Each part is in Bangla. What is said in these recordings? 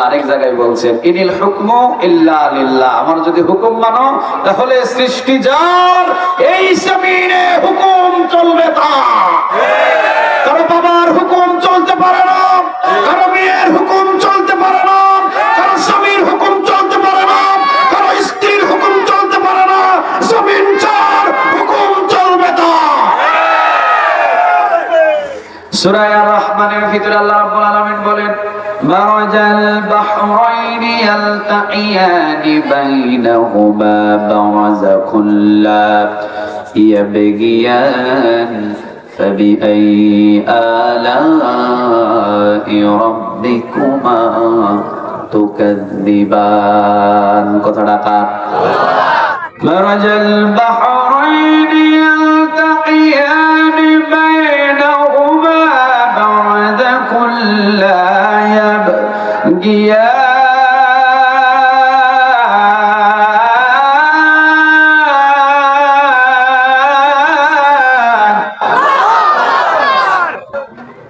আল্লাহ আরেক জায়গায় বলছেন, ইনিল হুকমু ইল্লা লিল্লাহ। আমার যদি হুকুম মানো, তাহলে সৃষ্টি যার, এই জমিনে হুকুম চলবে তা। কারও বাবার হুকুম চলতে পারে না, কারও মেয়ের হুকুম চলতে পারে না, কারও স্বামীর হুকুম চলতে পারে না, কারও স্ত্রীর হুকুম চলতে পারে না, জমিন চার হুকুম চলবে তা। সূরা আর-রহমানের ভিতরে আল্লাহ রাব্বুল আলামিন বলেন مرج البحرين يلتقيان بينهما برزق لا يبغيان فبأي آلاء ربكما تكذبان؟ مرج البحرين يلتقيان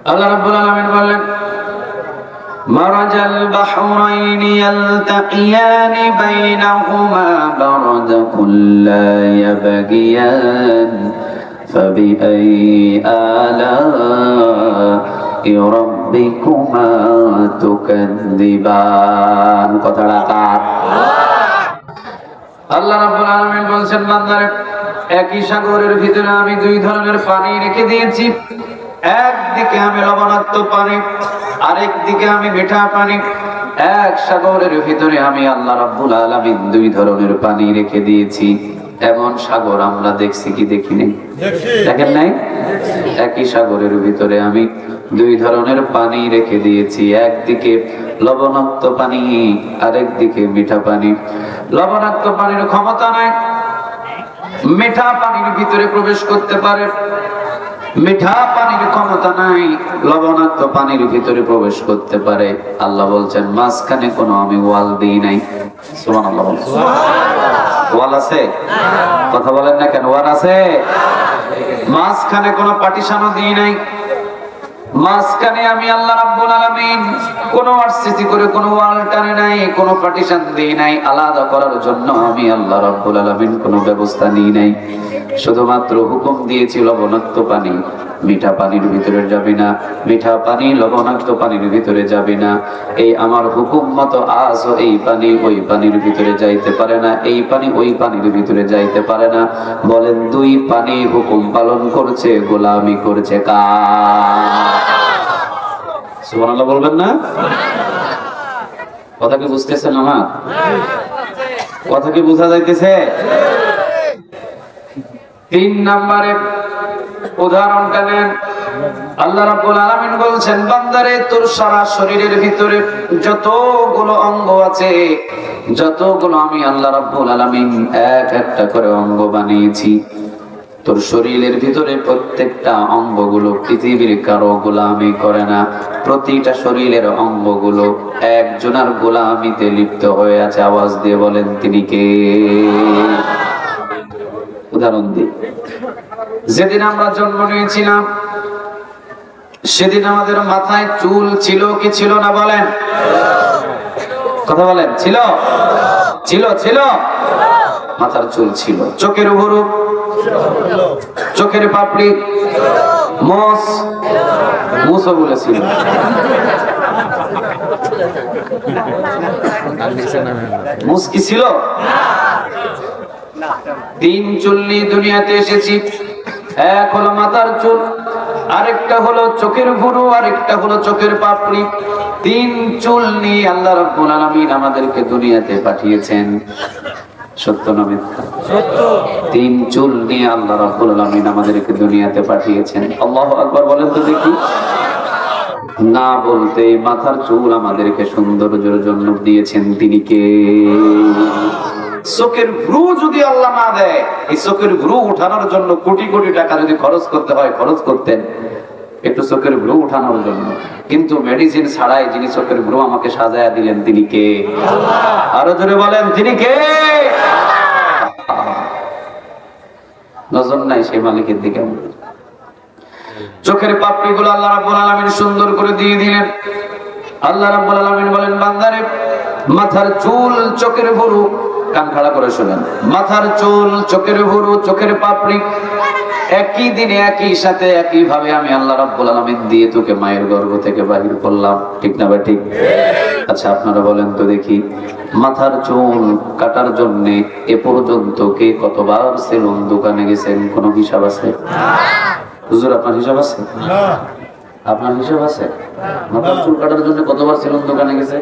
আল্লাহ রাব্বুল আলামিন বললেন مرج البحرين يلتقيان بينهما برزخ لا يبغيان فبأي آلاء ربكما تكذبان কথাটা কার আল্লাহ রাব্বুল আলামিন বলছেন বান্দারে একই সাগরের ভিতরে আমি দুই ধরনের পানি রেখে দিয়েছি একদিকে আমি লবণাক্ত পানি আরেক দিকে আমি মিঠা পানি এক সাগরের ভিতরে আমি আল্লাহ রাব্বুল আলামিন দুই ধরনের পানি রেখে দিয়েছি এমন সাগর আমরা দেখছি কি দেখিনি। দেখেন নাই? একই সাগরের ভিতরে আমি দুই ধরনের পানি রেখে দিয়েছি। একদিকে লবণাক্ত পানি আরেক দিকে মিঠা পানি। লবণাক্ত পানির ক্ষমতা নাই। মিঠা পানির ভিতরে প্রবেশ করতে পারে। মিঠা পানির ক্ষমতা নাই। লবণাক্ত পানির ভিতরে প্রবেশ করতে পারে। আল্লাহ বলছেন, মাঝখানে কোনো আমি ওয়াল দিই নাই। সুবহানাল্লাহ বলুন। ওয়াল আছে? কথা বলেন না কেন? ওয়াল আছে? মাঝখানে কোনো পার্টিশনও দিই নাই। মাঝখানে আমি আল্লাহ রাব্বুল আলামিন কোন আরসিসি করে কোন ওয়াল টানে নাই, কোন পার্টিশন দিই নাই। আলাদা করার জন্য আমি আল্লাহ রাব্বুল আলামিন কোন ব্যবস্থা নিই নাই। শুধুমাত্র হুকুম দিয়েছিল লবণাক্ত পানি। মিঠা পানির ভিতরে যাবি না, মিঠা পানি লবণাক্ত পানির ভিতরে যাবি না। এই আমার হুকুম মতো আজও এই পানি ওই পানির ভিতরে যাইতে পারে না, এই পানি ওই পানির ভিতরে যাইতে পারে না। বলেন, দুই পানি হুকুম পালন করছে, গোলামি করছে কা বলবেন না? কথা কি বুঝতেছেন আমার কথা কি বোঝা যাইতেছে? তিন নম্বরে উদাহরণটা নেন। আল্লাহ রাব্বুল আলামিন বলছেন, বান্দারে, তোর সারা শরীরের ভিতরে যতগুলো অঙ্গ আছে, যতগুলো আমি আল্লাহ রাব্বুল আলামিন এক একটা করে অঙ্গ বানিয়েছি, তোর শরীরের ভিতরে প্রত্যেকটা অঙ্গগুলো পৃথিবীর কারও গোলামি করে না। প্রতিটা শরীরের অঙ্গগুলো একজনের গোলামিতে লিপ্ত হয়ে আছে। আওয়াজ দিয়ে বলেন, তিনি কে? উদাহরণ দিই। যেদিন আমরা জন্ম নিয়েছিলাম, সেদিন আমাদের মাথায় চুল ছিল কি ছিল না বলেন? কথা বলেন, ছিল? ছিল ছিল? মাথার চুল ছিল। চোখের উপর চোখের পাপড়ি? মস মুসও বলেছিল। মুস কি ছিল? তিন চুল নিয়ে দুনিয়াতে এসেছি। এক হলো মাথার চুল। আরেকটা হলো চোখের ভুরু আরেকটা হলো চোখের পাপড়ি। তিন চুল নিয়ে আল্লাহ রাব্বুল আলামিন আমাদেরকে দুনিয়াতে পাঠিয়েছেন। সত্য না মিথ্যা? তিন চুল নিয়ে আল্লাহ রাব্বুল আলামিন আমাদেরকে দুনিয়াতে পাঠিয়েছেন। আল্লাহু আকবার বলেন তো দেখি। না বলতে মাথার চুল আমাদেরকে সৌন্দর্যের জন্য দিয়েছেন। তিনি কে? চোখের ভ্রু যদি আল্লাহ না দেয় এই চোখের ভ্রু উঠানোর জন্য কোটি কোটি টাকা যদি খরচ করতে হয় খরচ করতেন। একটু চোখের ভ্রু উঠানোর জন্য। কিন্তু মেডিসিন ছাড়াই যিনি চোখের ভ্রু আমাকে সাজায়া দিলেন তিনি কে? আরও জোরে বলেন তিনি কে? নজর নাই সেই মালিকের দিকে চোখের পাপড়ি গুলো আল্লাহ রাব্বুল আলামিন সুন্দর করে দিয়ে দিলেন। আল্লাহ রাব্বুল আলামিন বলেন বান্দারে মাথার চুল চোখের ভুরু কান খাড়া করে শোনেন। মাথার চুল চোখের ভুরু চোখের পাপড়ি একই দিনে একই সাথে একই ভাবে আমি আল্লাহ রাব্বুল আলামিন দিয়ে তোকে মায়ের গর্ভ থেকে বাহির করলাম। ঠিক না বা ঠিক? আচ্ছা আপনারা বলেন তো দেখি মাথার চুল কাটার জন্য এ পর্যন্ত কে কতবার সেলুন দোকানে গেছেন? কোনো হিসাব আছে? হুজুর আপনার হিসাব আছে? আপনার হিসাব আছে? মাথার চুল কাটার জন্য কতবার সেলুন দোকানে গেছে?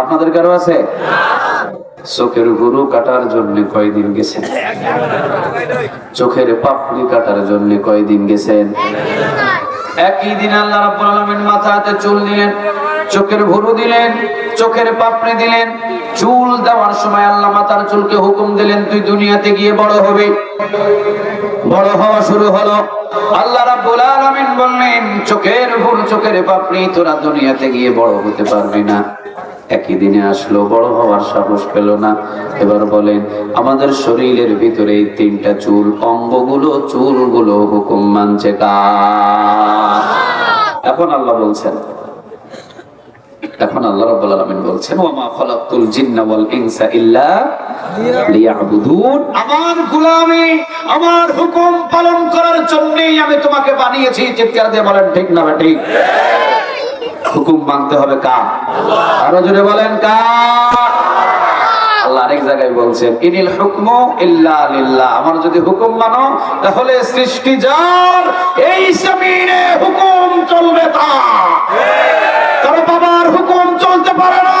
আপনাদের কারও আছে? চোখের গুরু কাটার জন্য কয়দিন গেছেন? চোখের পাপড়ি কাটার জন্য কয়দিন গেছেন? একই দিন আল্লাহ রাব্বুল আলামিন মাথাতে চুল দিলেন, চোখের ভুরু দিলেন, চোখের পাপড়ি দিলেন, চুল দেওয়ার সময় আল্লাহ মাথার চুলকে হুকুম দিলেন, তুই দুনিয়াতে গিয়ে বড় হবি। বড় হওয়া শুরু হলো। আল্লাহ রাব্বুল আলামিন বললেন, চোখের ভুরু চোখের পাপড়ি তোরা দুনিয়াতে গিয়ে বড় হতে পারবি না। একই দিনে আসলো বড় হওয়ার সাহস পেল না। এবার বলেন আমাদের শরীরের ভিতরে এই তিনটা চুল অঙ্গগুলো চুলগুলো হুকুম মানছে এখন আল্লাহ বলছেন এখন আল্লাহ রাব্বুল আলামিন বলছেন ওয়া মা খালাকতুল জিন্না ওয়াল ইনসা ইল্লা লিয়াবুদুন। আমার গোলামি আমার হুকুম পালন করার জন্যই আমি তোমাকে বানিয়েছি। চিৎকার দিয়ে বলেন ঠিক না ঠিক। হুকুম মানতে হবে কা আরও জোরে বলেন কা আল্লাহ আরেক জায়গায় বলছেন, ইনিল হুকমু ইল্লা লিল্লাহ। আমার যদি হুকুম মানো, তাহলে সৃষ্টি যার, এই জমিনে হুকুম চলবে তা কারও বাবার হুকুম চলতে পারে না